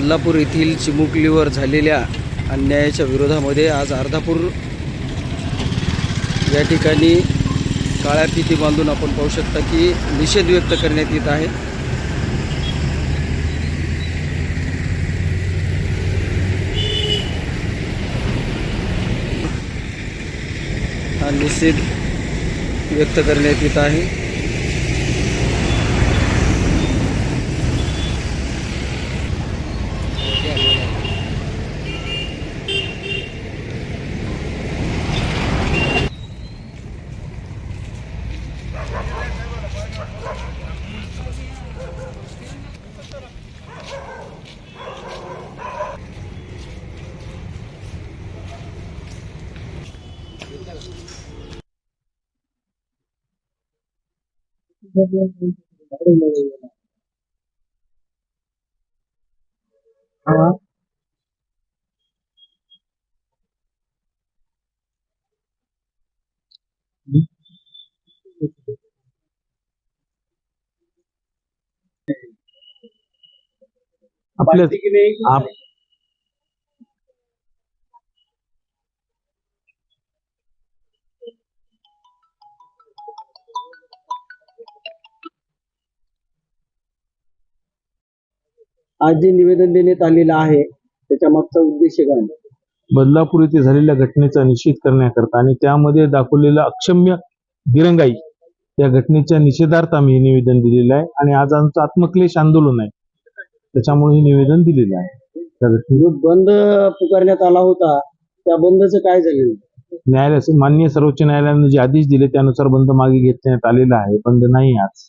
बदलापूर येथील चिमुकलीवर झालेल्या अन्यायाच्या विरोधामध्ये आज अर्धापूर या ठिकाणी काळ्या फिती बांधून आपण पाहू शकता की निषेध व्यक्त करण्यात येत आहे. हा निषेध व्यक्त करण्यात येत आहे. 啊。嗯。आपल्या आप आज जे निवेदन देण्यात आलेलं आहे त्याच्या मागचा उद्देश काय बदलापूर येथे झालेल्या घटनेचा निषेध करण्याकरता आणि त्यामध्ये दाखवलेलं अक्षम्य दिरंगाई या घटनेच्या निषेधार्थ आम्ही हे निवेदन दिलेलं आहे. आणि आज आमचं आत्मक्लेश आंदोलन आहे. त्याच्यामुळे हे निवेदन दिलेलं आहे. त्या घटने जो बंद पुकारण्यात आला होता त्या बंदचं काय झालेलं न्यायालय मान्य सर्वोच्च न्यायालयाने जे आदेश दिले त्यानुसार बंद मागे घेण्यात आलेला आहे. बंद नाही आज.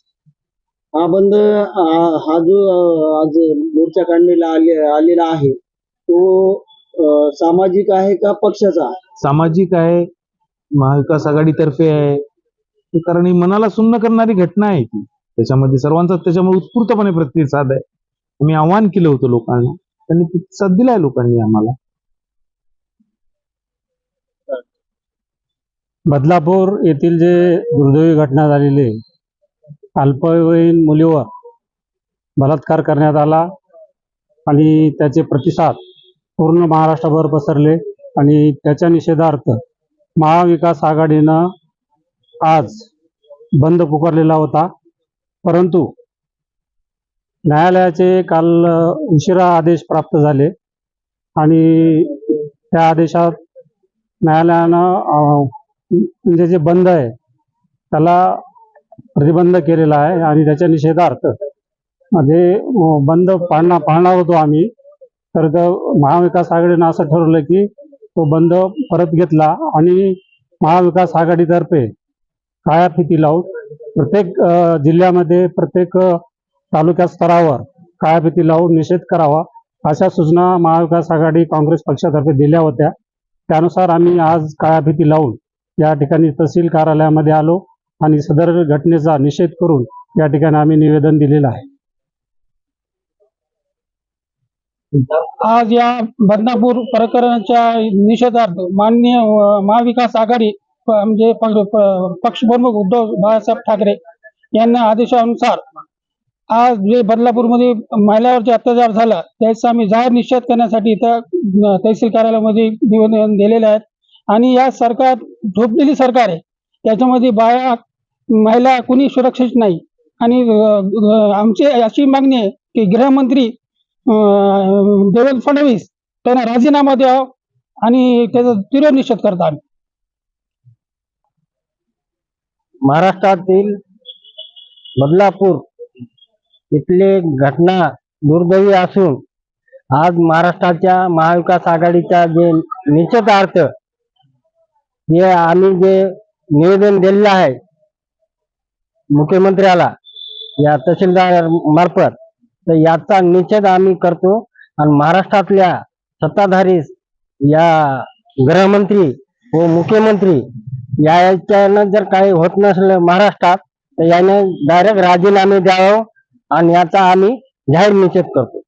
हा बंद हा हा जो अं, आज मोर्चा काढलेला आले आलेला आहे तो अं, सामाजिक आहे का पक्षाचा सामाजिक आहे महाविकास आघाडीतर्फे आहे. ते कारण ही मनाला सुन्न करणारी घटना आहे ती. त्याच्यामध्ये सर्वांचा त्याच्यामुळे उत्स्फूर्तपणे प्रतिसाद आहे. आम्ही आव्हान केलं होतं लोकांना. त्यांनी प्रतिसाद दिलाय लोकांनी आम्हाला. बदलापूर येथील जे दुर्दैवी घटना झालेली अल्पवयीन मुलीवर बलात्कार करण्यात आला आणि त्याचे प्रतिसाद पूर्ण महाराष्ट्रभर पसरले आणि त्याच्या निषेधार्थ महाविकास आघाडीनं आज बंद पुकारलेला होता. परंतु न्यायालयाचे काल उशिरा आदेश प्राप्त झाले. आणि त्या आदेशात न्यायालयानं म्हणजे जे बंद आहे त्याला प्रतिबंध केलेला आहे. आणि त्याच्या निषेधार्थमध्ये बंद पाळणार पाळणार होतो आम्ही. तर महाविकास आघाडीनं असं ठरवलं की तो बंद परत घेतला आणि महाविकास आघाडीतर्फे काळ्या फिती लावून प्रत्येक जिल्ह्यामध्ये प्रत्येक तालुका स्तरावर काळ्या फिती लावून निषेध करावा अशा सूचना महाविकास आघाडी काँग्रेस पक्षातर्फे दिल्या होत्या. त्यानुसार आम्ही आज काळ्या फिती लावून या ठिकाणी तहसील कार्यालयामध्ये आलो आणि सदर घटनेचा निषेध करून या ठिकाणी आम्ही निवेदन दिलेलं आहे. आज या बदनापूर प्रकरणाच्या निषेधार्थ मान्य महाविकास आघाडी म्हणजे पक्षप्रमुख उद्धव बाळासाहेब ठाकरे यांना आदेशानुसार आज जे बदलापूरमध्ये महिलावरचे अत्याचार झाला त्याचा आम्ही जाहीर निषेध करण्यासाठी इथं तहसील कार्यालयामध्ये निवेदन दिलेले आहेत आणि या सरकार झोपलेली सरकार आहे. त्याच्यामध्ये बाया महिला कुणी सुरक्षित नाही. आणि आमची अशी मागणी आहे की गृहमंत्री देवेंद्र फडणवीस त्यांना राजीनामा द्यावा आणि त्याचा तीव्र निषेध करतो आम्ही. महाराष्ट्रातील बदलापूर इथले घटना दुर्दैवी असून आज महाराष्ट्राच्या महाविकास आघाडीच्या जे निश्चितार्थ हे आम्ही जे निवेदन दिलेलं आहे मुख्यमंत्र्याला या तहसीलदार मार्फत तर याचा निषेध आम्ही करतो. आणि महाराष्ट्रातल्या सत्ताधारी या गृहमंत्री व मुख्यमंत्री याच्यानं जर काही होत नसलं महाराष्ट्रात तर याने डायरेक्ट राजीनामे द्यावं. आणि याचा आम्ही जाहीर निषेध करतो.